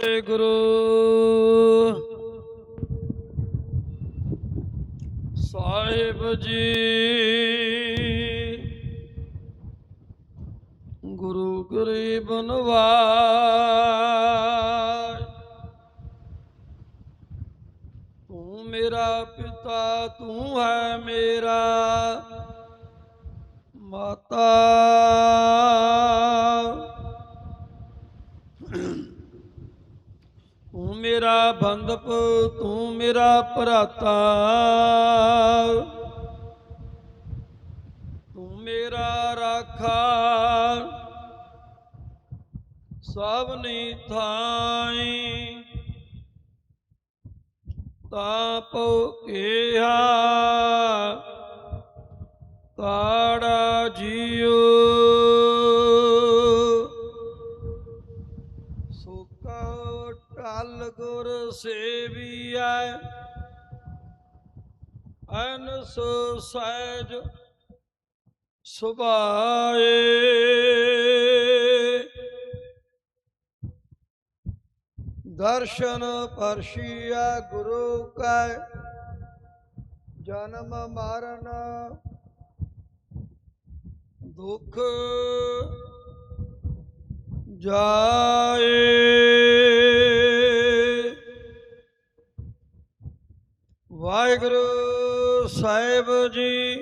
ਗੁਰੂ ਸਾਹਿਬ ਜੀ ਗੁਰੂ ਗਰੀਬ ਨਵਾਜ ਤੂੰ ਮੇਰਾ ਪਿਤਾ ਤੂੰ ਹੈ ਮੇਰਾ ਮਾਤਾ ਤੂੰ ਮੇਰਾ ਬੰਦਪ, ਤੂੰ ਮੇਰਾ ਭਰਾਤਾ। ਤੂੰ ਮੇਰਾ ਰਾਖਾ। ਸਭ ਨੀ ਥਾਈ, ਤਾਂ ਪਉ ਕੀਆ ਤਾੜਾ ਜੀਉ ਗੁਰ ਸੇਵੀਐ ਅਨਸ ਸਹਿਜ ਸੁਭਾਏ। ਦਰਸ਼ਨ ਪਰਸ਼ੀਆ ਗੁਰੂ ਕੈ ਜਨਮ ਮਰਨ ਦੁਖ ਜਾਏ। ਵਾਹਿਗੁਰੂ ਸਾਹਿਬ ਜੀ।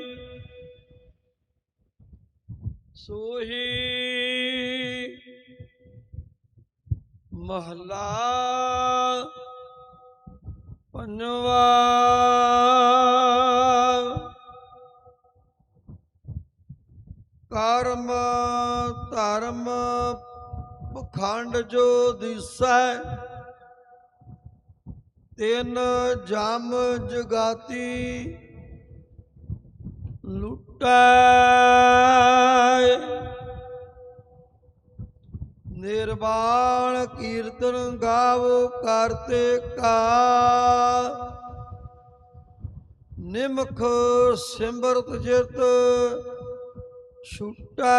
ਸੋਹੀ ਮਹਲਾ ਪੰਜਵਾ। ਕਰਮ ਧਰਮ ਪਖੰਡ ਜੋ ਦਿਸੈ ਤਿੰਨ ਜਮ ਜਗਾਤੀ ਲੁਟੈ। ਨਿਰਵਾਣ ਕੀਰਤਨ ਗਾਵੋ ਕਰਤੇ ਕਾ। ਨਿਮਖ ਸਿਮਰਤ ਜਿਤ ਛੁਟੈ।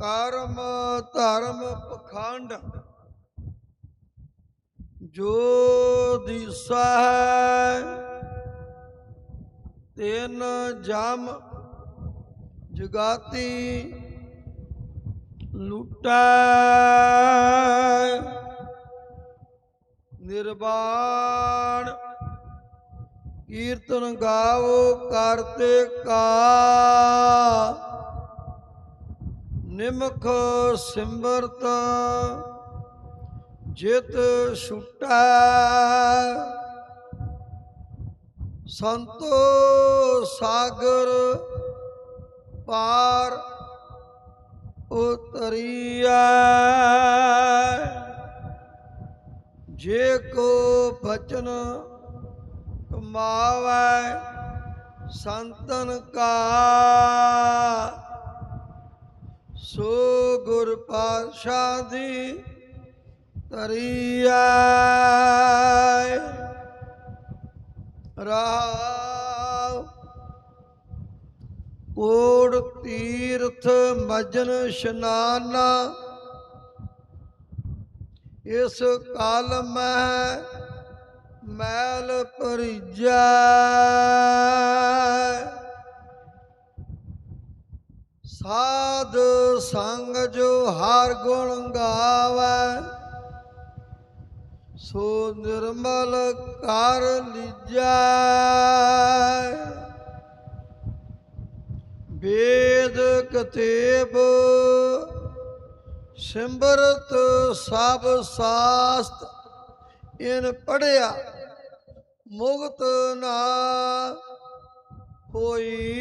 ਕਰਮ ਧਰਮ ਪਖੰਡ। ਜੋ ਦਿਸਾ ਹੈ ਤਿਨ ਜਮ ਜਗਾਤੀ ਲੁਟੈ। ਨਿਰਵਾਣ ਕੀਰਤਨ ਗਾਵੋ ਕਰਤੇ ਕਾ। ਨਿਮਖ ਸਿਮਰਤ ਜਿਤ ਛੁਟੈ। ਸੰਤੋ ਸਾਗਰ ਪਾਰ ਉਤਰੀਐ। ਜੇ ਕੋ ਬਚਨ ਕਮਾਵੈ ਸੰਤਨ ਕਾ ਸੋ ਗੁਰ ਪਾਤਸ਼ਾਹ ਦੀ ਤਰੀਐ ਰਾਵ ਕੋੜ ਤੀਰਥ ਮਜਨ ਇਸ਼ਨਾਨਾ ਇਸ ਕਾਲ ਮੈਂ ਮੈਲ ਭਰੀਜੈ। ਸਾਧ ਸੰਗ ਜੋ ਹਰ ਗੁਣ ਗਾਵੈ। ਸੋ ਨਿਰਮਲ ਕਰ ਲੀਜੈ। ਵੇਦ ਕਤੇਬ ਸਿਮਰਤ ਸਭ ਸਾਸਤ, ਇਨ ਪੜਿਆ ਮੁਕਤ ਨਾ ਹੋਈ।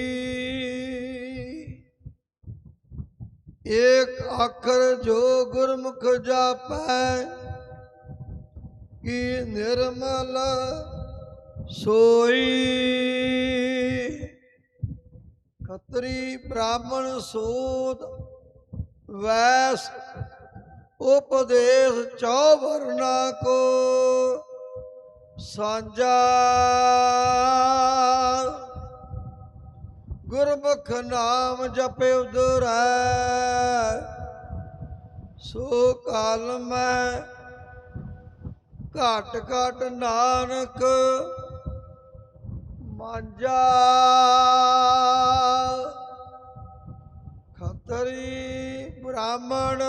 ਏਕ ਆਖਰ ਜੋ ਗੁਰਮੁਖ ਜਾਪੈ, ਕੀ ਨਿਰਮਲ ਸੋਈ? ਖਤਰੀ ਬ੍ਰਾਹਮਣ ਸੋਧ ਵੈਸ ਉਪਦੇਸ਼ ਚੌ ਵਰਨਾ ਕੋ ਸਾਂਝਾ। ਗੁਰਮੁਖ ਨਾਮ ਜਪੇ ਉਦਰੈ, ਸੋ ਕਾਲ ਮੈਂ ਘਟ ਘਟ ਨਾਨਕ ਮਾਂਜਾ। ਖਤਰੀ ਬ੍ਰਾਹਮਣ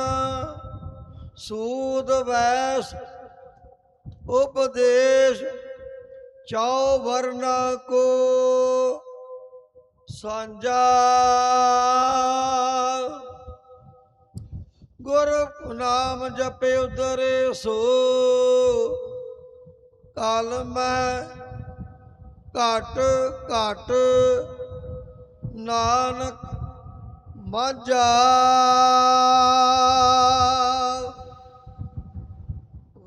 ਸੂਦ ਵੈਸ ਉਪਦੇਸ਼ ਚੌ ਵਰਨਾ ਕੋ। ਸਾਂਝਾ ਗੁਰ ਨਾਮ ਜਪੇ ਉਦਰੇ ਸੋ ਕਾਲ ਮੈਂ ਘਟ ਘਟ ਨਾਨਕ ਮਾਝਾ।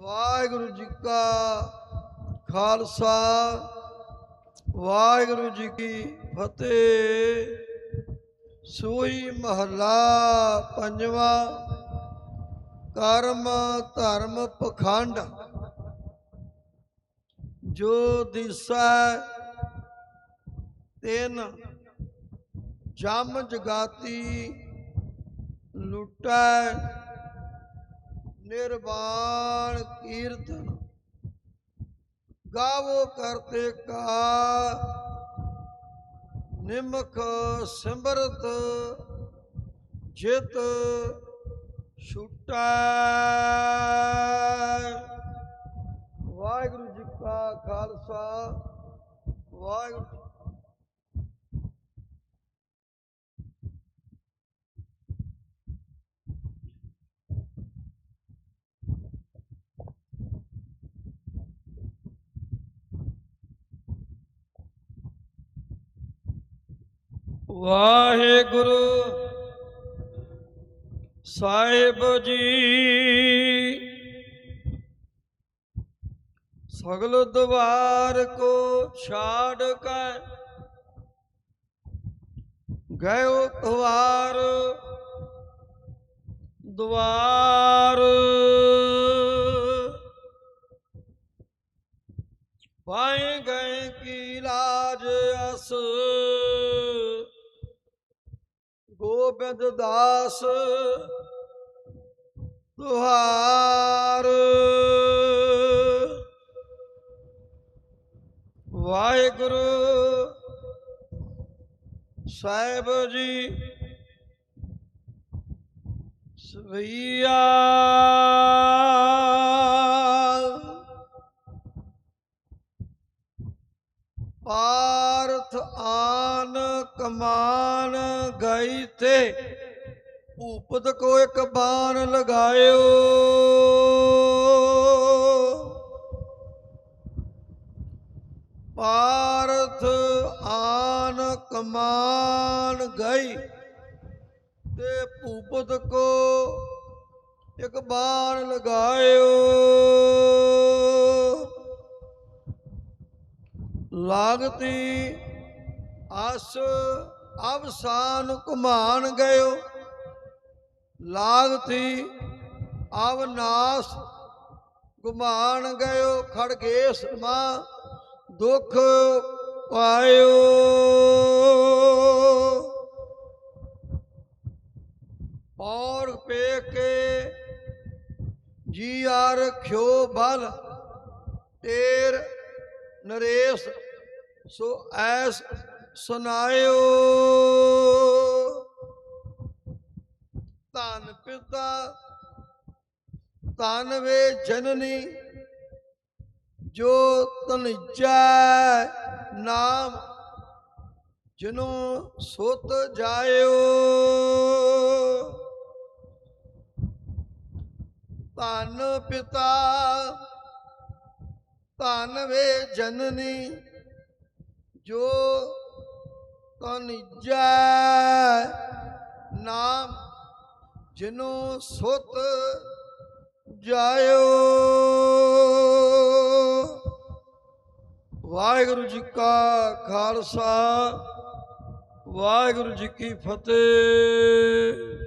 ਵਾਹਿਗੁਰੂ ਜੀ ਕਾ ਖਾਲਸਾ। ਵਾਹਿਗੁਰੂ ਜੀ ਕੀ ਫਤਿਹ। ਸੋਈ ਮਹਲਾ ਪੰਜਵਾਂ, ਕਰਮ, ਧਰਮ, ਪਖੰਡ। ਜੋ ਦਿਸੈ ਤਿੰਨ, ਜਮ ਜਗਾਤੀ ਲੁਟੈ, ਨਿਰਵਾਣ ਕੀਰਤਨ। ਗਾਵੋ ਕਰਤੇ ਕਾ ਨਿਮਖ ਸਿਮਰਤ ਜਿਤ ਛੁਟਾ। ਵਾਹਿਗੁਰੂ ਜੀ ਕਾ ਖਾਲਸਾ ਵਾਹਿਗੁਰੂ ਵਾਹਿਗੁਰੂ ਸਾਹਿਬ ਜੀ। ਸਗਲ ਦਵਾਰ ਕੋ ਛਾੜ ਕੇ ਗਇਓ ਦਵਾਰ ਦਵਾਰ। ਪਾਏ ਗਏ ਕੀ ਲਾਜ ਅਸ। ਗੋਬਿੰਦ ਦਾਸ ਤੁਹਾਰ ਵਾਹਿਗੁਰੂ ਸਾਹਿਬ ਜੀ ਸਵਈਆ। ਕਮਾਨ ਗਈ ਤੇ ਭੂਪਤ ਕੋ ਇੱਕ ਬਾਣ ਲਗਾਇਓ। ਪਾਰਥ ਆਨ ਕਮਾਨ ਗਈ ਤੇ ਭੂਪਤ ਕੋ ਇੱਕ ਬਾਣ ਲਗਾਇਓ। ਲਾਗਤੀ ਅਸ ਅਵਸਾਨ ਕੁਮਾਨ ਗਇਓ। ਲਾਗਤੀ ਅਵਨਾਸ਼ ਘੁਮਾਨ ਗਇਓ। ਖੜਗੇਸ ਮਾ ਦੁਖ ਪਾਇਓ। ਔਰ ਪੇ ਕੇ ਜੀ ਆ ਰਖਿਓ ਬਲ, ਤੇਰ ਨਰੇਸ਼ ਸੋ ਐਸ ਸੁਨਾਇਓ ਧਨ ਪਿਤਾ, ਧਨ ਵੇ ਜਨਨੀ, ਜੋ ਤਨਜੈ ਨਾਮ, ਜਿਨੂ ਸੁਤ ਜਾਇਓ। ਧਨ ਪਿਤਾ, ਧਨ ਵੇ ਜਨਨੀ, ਜੋ ਤਨਜੈ ਨਾਮ ਜਿਨੂ ਸੁਤ ਜਾਇਓ। ਵਾਹਿਗੁਰੂ ਜੀ ਕਾ ਖਾਲਸਾ ਵਾਹਿਗੁਰੂ ਜੀ ਕੀ ਫਤਿਹ।